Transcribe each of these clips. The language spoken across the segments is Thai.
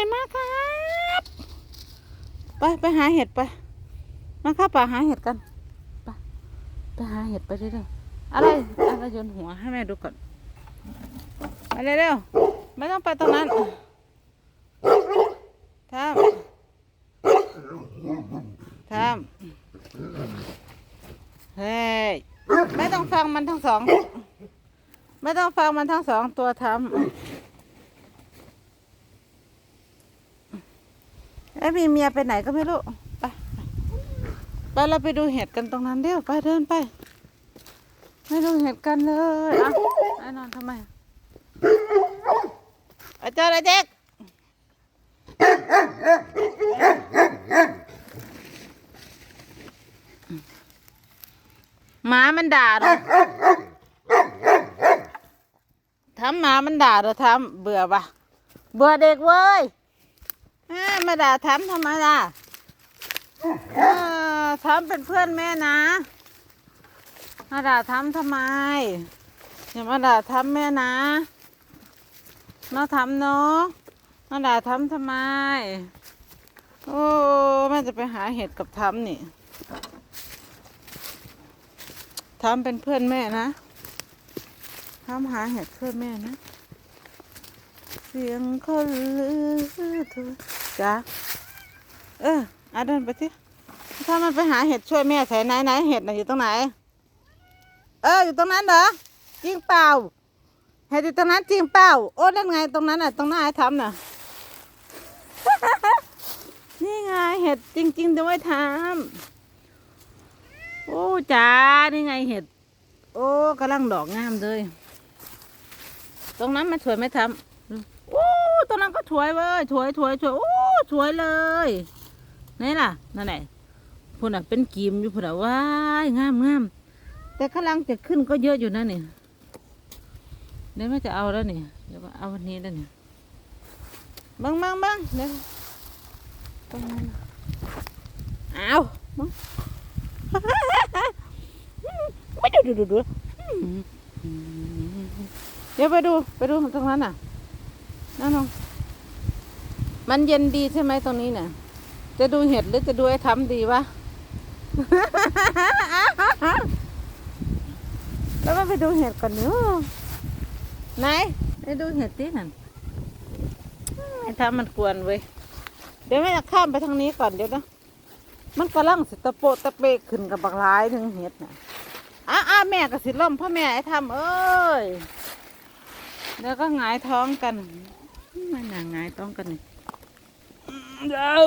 ห็ดมาครับไปไปหาเห็ดไปมาครับป่าหาเห็ดกันไปไปหาเห็ดไปเร็วๆอะไรอะไรโยนหัวให้แม่ดูก่อนไปเร็วๆไม่ต้องไปตรงนั้นทำทำเฮ้ยไม่ต้องฟังมันทั้งสอง ไม่ต้องฟังมันทั้งสองตัวทำ ไอ้มีเมียไปไหนก็ไม่รู้ ไป ไปเราไปดูเห็ดกันตรงนั้นเดี๋ยวไปเดินไปไปดูเห็ดกันเลยอะไอ้นอนทำไมอาจารย์ไอ้เด็กหมามันด่าเรอทำหมามันด่าเรอทำเบื่อปะเบื่อเด็กเว้ย อ่ามาด่าทำทำไมล่ะเออทำเป็นเพื่อนแม่นะมาด่าทำทำไมอย่ามาด่าทำแม่นะน้าทำเนาะมาด่าทำทำไมโอ้แม่จะไปหาเห็ดกับทำนี่ทำเป็นเพื่อนแม่นะทำหาเห็ดเพื่อนแม่นะเสียงคนลือเธอ จ้าเอออาเดินไปสิถ้ามันไปหาเห็ดช่วยแม่ใส่ไหนไหนเห็ดน่ะอยู่ตรงไหน เอออยู่ตรงนั้นเหรอจริงเปล่า เห็ดอยู่ตรงนั้นจริงเปล่า โอ้นั่นไงตรงนั้นน่ะตรงหน้าไอ้ทำน่ะ นี่ไงเห็ดจริงๆด้วยทำโอ้จ้านี่ไงเห็ด โอ้กำลังดอกงามเลย ตรงนั้นมันสวยไหมทำโอ้ตรงนั้นก็สวยเว้ยสวยสวยสวยโอ้ สวยเลยนี่ล่ะนั่นแหละพุ่นอะเป็นกีมอยู่พุ่นอะว้ายงามงามแต่กำลังจะขึ้นก็เยอะอยู่นะนี่เดี๋ยวแม่จะเอาแล้วนี่เดี๋ยวเอาวันนี้แล้วนี่บังบังบังเดี๋ยวเอาบังไม่ดูดูดูดูเดี๋ยวไปดูไปดูตรงนั้นน่ะนั่นน้อง มันเย็นดีใช่ไหมตรงนี้เนี่ย จะดูเห็ดหรือจะดูไอ้ทำดีวะ แล้วมาไปดูเห็ดก่อนเนอะไหนไปดูเห็ดดินั่นไอ้ทำมันกวนเว้ย เดี๋ยวแม่จะข้ามไปทางนี้ก่อนเดี๋ยวนะ มันกำลังสิตะโปะตะเปะขึ้นกับบักหลายหนึ่งเห็ดน่ะอ้าอ้าแม่กับสิล่มพ่อแม่ไอ้ทำเอ้ยเดี๋ยวก็หงายท้องกัน มันหนาหงายท้องกันนี่ เดี๋ยว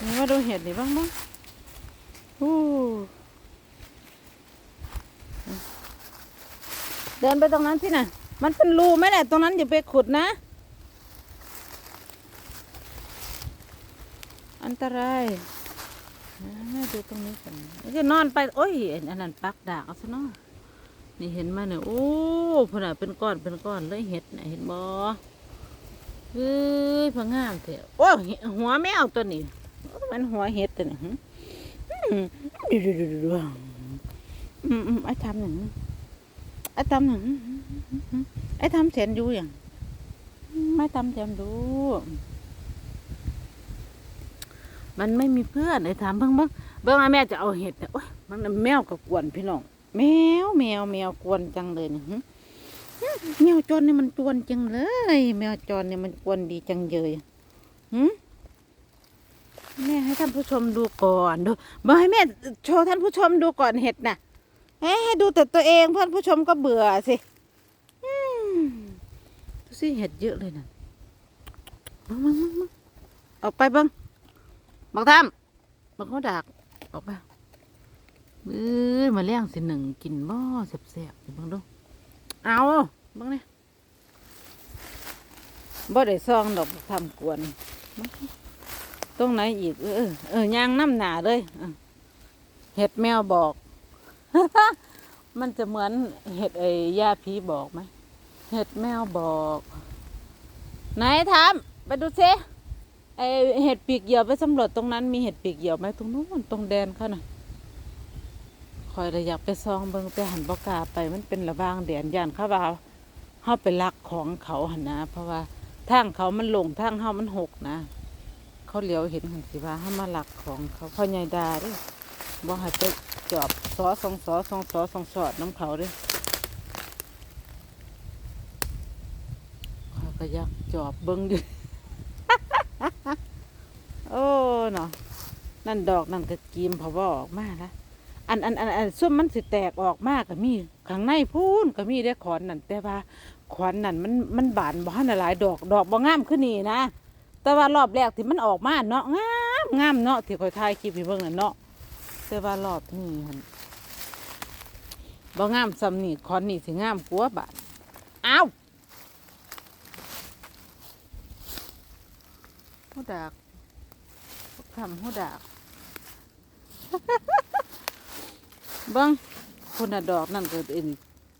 นี่มาดูเห็ดนี่บ้างบ้างอู้เดินไปตรงนั้นสินะมันเป็นรูไหมเนี่ยตรงนั้นอย่าไปขุดนะ อันตรายอ่าดูตรงนี้กันแล้วก็นอนไป โอ้ยอันนั้นปักดากเอาซะเนาะนี่เห็นไหมเนี่ยโอ้พนน่ะเป็นก้อนเป็นก้อนเลยเห็ดน่ะเห็นบ่ เฮ้ยพะงามเถอะโอ้เห็ดหัวแมวตัวนี้ มันหัวเห็ดตัวนี้ดูดูดูดูดูอืมอืมไอ้ทำหนึ่งไอ้ทำหนึ่งไอ้ทำแสนดูอย่างไม่ทำแสนดู มันไม่มีเพื่อนไอ้ทำเบิ่งเบิ่งเบิ่งไอแม่จะเอาเห็ดเนี่ยโอ้ยมันแมวกับกวนพี่น้องแมวแมวแมวกวนจังเลยนี่หึหึ แมวจรนี่มันกวนจังเลย แมวจรนี่มันกวนดีจังเลยหึแม่ให้ท่านผู้ชมดูก่อนดูบอให้แม่โชว์ท่านผู้ชมดูก่อนเห็ดน่ะเอ้ให้ดูแต่ตัวเองเพื่อนผู้ชมก็เบื่อสิอืมดูสิเห็ดเยอะเลยน่ะบังบังบังบังออกไปบังบังทำบังเขาดักออกไปเอ้ยมาเลี้ยงสิหนึ่งกินบ่แซ่บๆบิ่งดู เอาบิ่งนี่บ่ได้ซองดอกทำกวนเบิ่งตรงไหนอีก เออเออย่างน้ำหนาเลยเห็ดแมวบอก มันจะเหมือนเห็ดไอ้ย่าผีบอกไหมเห็ดแมวบอก ไหนทำไปดูซิไอเห็ดปีกเหยี่ยวไปสำรวจตรงนั้นมีเห็ดปีกเหยี่ยวไหมตรงนู้นตรงแดนเขาน่ะ คอยระอยากไปซองเบิ่งไปหันบกาไปมันเป็นระบางแดนยานเขาว่าเฮาไปลักของเขาหันนะ เพราะว่าทางเขามันลงทางเฮามันหกนะ เขาเหลียวเห็นหันสิว่าห้ามาหลักของเขาพ่อใหญ่ดาด้บ่ให้ไปจอบสอสองสอสองสอสองสอดน้ำเขาด้เขาก็ยากจอบเบิ้งอยู่โอ้เนาะนั่นดอกนั่นก็กีมเพราะว่าออกมาละ อันอันอันอันส้มมันสิแตกออกมากก็มีข้างในพูนก็มีได้ขอนนั่นแต่ว่าขอนนั่นมันมันบานบ่ทันหลายดอกดอกบ่งามขึ้นนี่นะ แต่ว่ารอบแรกที่มันออกมาเนาะงามงามเนาะที่คอยถ่ายคลิปให้เบิ่งน่ะเนาะแต่ว่ารอบนี้หั่นบ่งามซ้ำนี่คอนนี่สิงามกว่าบาดอ้าวหูดากทำหูดาก เบิ่งคนน่ะดอกนั่นก็เอ็น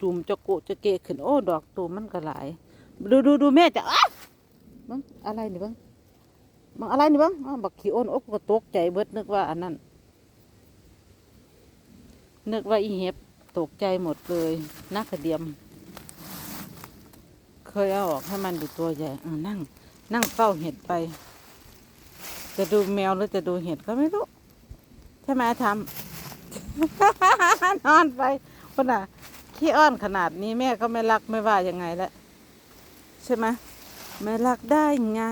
ตูมจะโกะจะเกะขึ้นโอ้ดอกตูมมันก็หลาย ดูดูดูแม่จะอ้าเบิ่งอะไรนี่เบิ่งบางอะไรนี่บ้งบักขี้อ้นอกก็ตกใจเบิดนึกว่าอันนั้น นึกว่าอีเห็บตกใจหมดเลยนักกระเดียม เคยเอาออกให้มันดูตัวใหญ่เออนั่ง นั่งเฝ้าเห็ดไป จะดูแมวหรือจะดูเห็ดก็ไม่รู้ ใช่ไหมทำ นอนไปคนน่ะขี้อ้อนขนาดนี้แม่ก็ไม่รักไม่ว่ายังไงแล้วใช่ไหมไม่รักได้ไง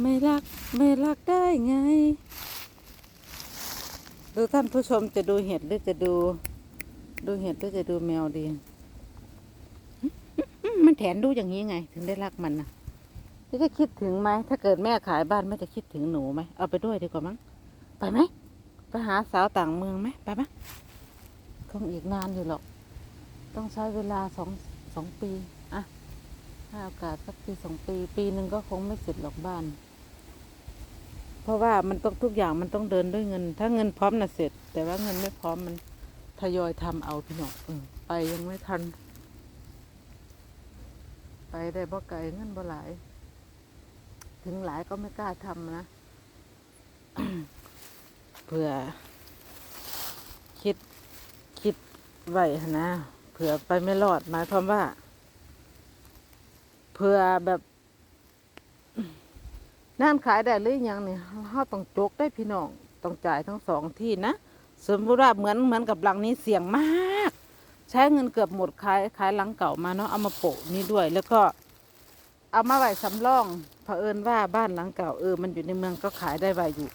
ไม่รักไม่รักได้ไง ดูท่านผู้ชมจะดูเห็ดหรือจะดู ดูเห็ดหรือจะดูแมวดีมมันแถนดูอย่างนี้ไง ถึงได้รักมันนะ จะได้คิดถึงไหม ถ้าเกิดแม่ขายบ้านไม่จะคิดถึงหนูไหม เอาไปด้วยดีกว่ามั้ง ไปไหม ไปหาสาวต่างเมืองไหม ไปไหมคงอีกนานอยู่หรอก ต้องใช้เวลาสองสองปีอะถ้าโอกาสสักปีสองปี ปีหนึ่งก็คงไม่เสร็จหรอกบ้าน เพราะว่ามันต้องทุกอย่างมันต้องเดินด้วยเงิน ถ้าเงินพร้อมน่ะเสร็จ แต่ว่าเงินไม่พร้อมมันทยอยทำเอาพี่น้องไปยังไม่ทัน ไปได้บ่ไกลเงินบ่หลาย ถึงหลายก็ไม่กล้าทำนะเผื่อ คิดคิดไว้นะเผื่อไปไม่รอดหมายความว่าเผื่อแบบนั่นขายได้หรือยังเนี่ยเขาต้องจกได้พี่น้องต้องจ่ายทั้งสองที่นะสมมติว่าเหมือนเหมือนกับหลังนี้เสี่ยงมาก ใช้เงินเกือบหมดขายขายหลังเก่ามาเนาะเอามาโปะนี่ด้วย แล้วก็เอามาไว้สำรอง ผอิญว่าบ้านหลังเก่าเออมันอยู่ในเมืองก็ขายได้ไวอยู่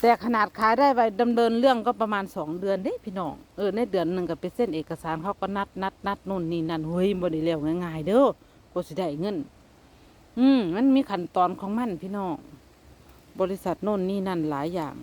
แต่ขนาดขายได้ไวดำเนินเรื่องก็ประมาณสองเดือนเด้พี่น้องเออในเดือนหนึ่งก็ไปเส้นเอกสารเขาก็นัดนัดนัดนู่นนี่นั่นเฮ้ยบ่ได้เร็วง่ายๆเด้อก็สิได้เงิน อืมมันมีขั้นตอนของมันพี่น้องบริษัทโน่นนี่นั่นหลายอย่าง